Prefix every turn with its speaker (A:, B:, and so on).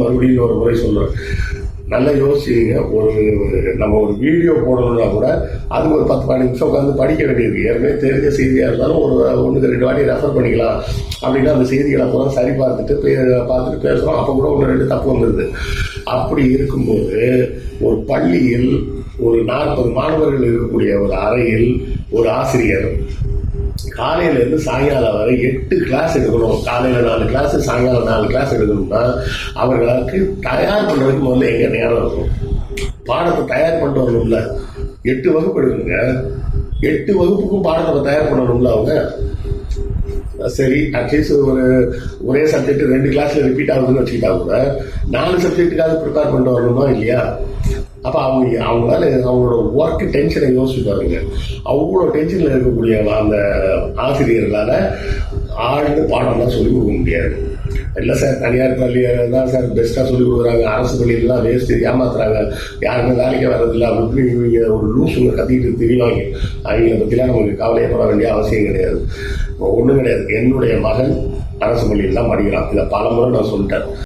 A: மறுபடியும் ஒரு முறை சொல்றேன். நல்லா யோசிச்சுங்க ஒரு நம்ம ஒரு வீடியோ போடணும்னா கூட அது ஒரு பத்து பதினஞ்சு நிமிஷம் உட்காந்து படிக்க வேண்டியது. ஏற்கனவே தெரிஞ்ச செய்தியாக இருந்தாலும் ஒரு ஒன்றுக்கு ரெண்டு வாட்டி ரெஃபர் பண்ணிக்கலாம். அப்படின்னா அந்த செய்திகளை பூரா சரி பார்த்துட்டு பார்த்துட்டு பேசுகிறோம் அப்போ கூட ஒன்று ரெண்டு தப்பு வந்துடுது அப்படி இருக்கும்போது ஒரு பள்ளியில் ஒரு நாற்பது மாணவர்கள் இருக்கக்கூடிய ஒரு அறையில் ஒரு ஆசிரியர் காலையிலேருந்து சாயங்காலம் வரை எட்டு கிளாஸ் எடுக்கணும். காலையில் நாலு கிளாஸ் சாயங்காலம் நாலு கிளாஸ் எடுக்கணும்னா அவர்களுக்கு தயார் பண்ணுறதுக்கு முதல்ல எங்கே நேரம் இருக்கும்? பாடத்தை தயார் பண்ணிட்டு வரணும்ல. எட்டு வகுப்பு எடுக்குங்க எட்டு வகுப்புக்கும் பாடத்தை தயார் பண்ணணும்ல அவங்க? சரி அட்லீஸ்ட் ஒரு ஒரே சப்ஜெக்ட் ரெண்டு கிளாஸ்ல ரிப்பீட் ஆகுதுன்னு வச்சுக்கிட்டா கூட நாலு சப்ஜெக்ட்டுக்காவது ப்ரிப்பேர் பண்ணிட்டு வரணுமா இல்லையா? அப்போ அவங்க அவங்களால அவங்களோட ஒர்க் டென்ஷனை யோசிச்சு பாருங்க. அவ்வளோ டென்ஷனில் இருக்கக்கூடிய அந்த ஆசிரியர்களால் ஆழ்ந்து பாடம்லாம் சொல்லிக் கொடுக்க முடியாது. இல்லை சார் தனியார் பள்ளி தான் சார் பெஸ்ட்டாக சொல்லிக் கொடுக்குறாங்க. அரசு பள்ளியெல்லாம் வேஸ்ட்டு ஏமாத்துறாங்க. யாருமே வேலைக்கு வர்றதில்ல. அப்படி இப்படி இவங்க ஒரு லூசுங்க கத்திக்கிட்டு தெரிவாங்க அவங்கள பற்றிலாம் நமக்கு கவலையப்பட வேண்டிய அவசியம் கிடையாது. ஒன்றும் கிடையாது. என்னுடைய மகன் அரசு பள்ளியில் தான் படிக்கிறான். இதை பல முறை நான் சொல்லிட்டேன்.